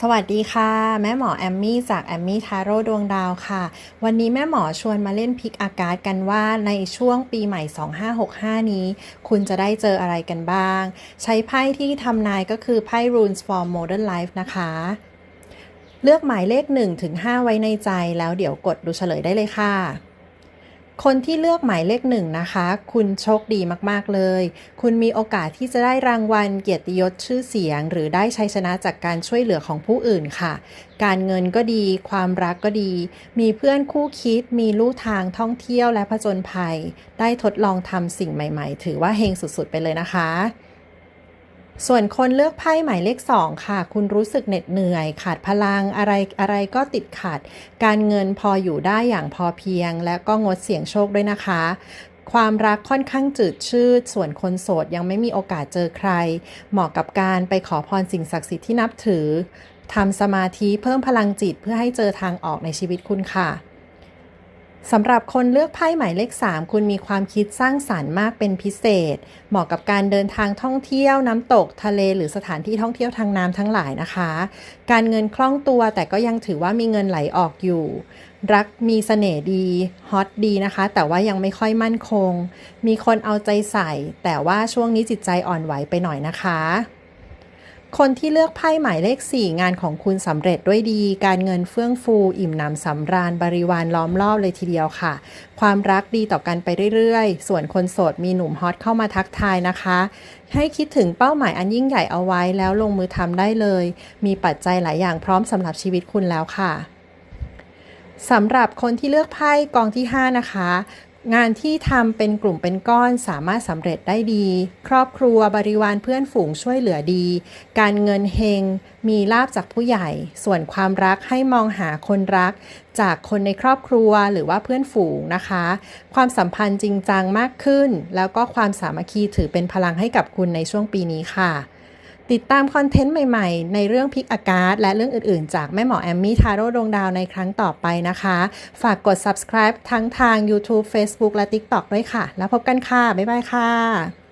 สวัสดีค่ะ แม่หมอแอมมี่จากแอมมี่ทาโร่ดวงดาวค่ะ วันนี้แม่หมอชวนมาเล่นพิกอากาศกันว่าในช่วงปีใหม่ 2565 นี้ คุณจะได้เจออะไรกันบ้าง ใช้ไพ่ที่ทำนายก็คือไพ่ Runes for Modern Life นะคะ เลือกหมายเลข1ถึง5ไว้ในใจแล้วเดี๋ยวกดดูเฉลยได้เลยค่ะ คนที่เลือกหมายเลขหนึ่งนะคะ คุณโชคดีมากๆเลย คุณมีโอกาสที่จะได้รางวัลเกียรติยศชื่อเสียง หรือได้ชัยชนะจากการช่วยเหลือของผู้อื่นค่ะ การเงินก็ดี ความรักก็ดี มีเพื่อนคู่คิด มีลู่ทางท่องเที่ยวและผจญภัย ได้ทดลองทำสิ่งใหม่ ๆ ถือว่าเฮงสุดๆไปเลยนะคะ ส่วนคนเลือกไพ่หมายเลข2ค่ะ คุณรู้สึกเหน็ดเหนื่อย ขาดพลังอะไรอะไรก็ติดขัด การเงินพออยู่ได้อย่างพอเพียง และก็งดเสี่ยงโชคด้วยนะคะ ความรักค่อนข้างจืดชืด ส่วนคนโสดยังไม่มีโอกาสเจอใคร เหมาะกับการไปขอพรสิ่งศักดิ์สิทธิ์ที่นับถือทำสมาธิเพิ่มพลังจิตเพื่อให้เจอทางออกในชีวิตคุณค่ะ สำหรับคนเลือกไพ่หมายเลข 3 คุณมีความคิดสร้างสารรค์มากเป็นพิเศษ เหมาะกับการเดินทางท่องเที่ยวน้ำตกทะเลหรือสถานที่ท่องเที่ยวทางน้ำทั้งหลายนะคะ การเงินคล่องตัวแต่ก็ยังถือว่ามีเงินไหลออกอยู่ รักมีเสน่ห์ดีฮอตดีนะคะ แต่ว่ายังไม่ค่อยมั่นคง มีคนเอาใจใส่ แต่ว่าช่วงนี้จิตใจอ่อนไหวไปหน่อยนะคะ คนที่เลือกไพ่หมายเลข 4 งานของคุณสำเร็จด้วยดี การเงินเฟื่องฟู อิ่มหนำสำราญบริวารล้อมรอบเลยทีเดียวค่ะ ความรักดีต่อกันไปเรื่อยๆ ส่วนคนโสดมีหนุ่มฮอตเข้ามาทักทายนะคะ ให้คิดถึงเป้าหมายอันยิ่งใหญ่เอาไว้แล้วลงมือทำได้เลย มีปัจจัยหลายอย่างพร้อมสำหรับชีวิตคุณแล้วค่ะสำหรับคนที่เลือกไพ่กองที่ 5 นะคะ งานที่ทำเป็นกลุ่มเป็นก้อนสามารถสำเร็จได้ดี ครอบครัวบริวารเพื่อนฝูงช่วยเหลือดี การเงินเฮง มีลาบจากผู้ใหญ่ ส่วนความรักให้มองหาคนรัก จากคนในครอบครัวหรือว่าเพื่อนฝูงนะคะ ความสัมพันธ์จริงจังมากขึ้น แล้วก็ความสามัคคีถือเป็นพลังให้กับคุณในช่วงปีนี้ค่ะ ติดตามคอนเทนต์ใหม่ๆ ในเรื่องพิกอากาศและเรื่องอื่นๆ จากแม่หมอแอมมี่ทาโร่ดวงดาวในครั้งต่อไปนะคะ ฝากกด subscribe ทั้งทาง YouTube Facebook และ TikTok ด้วยค่ะ แล้วพบกันค่ะ บ๊ายบายค่ะ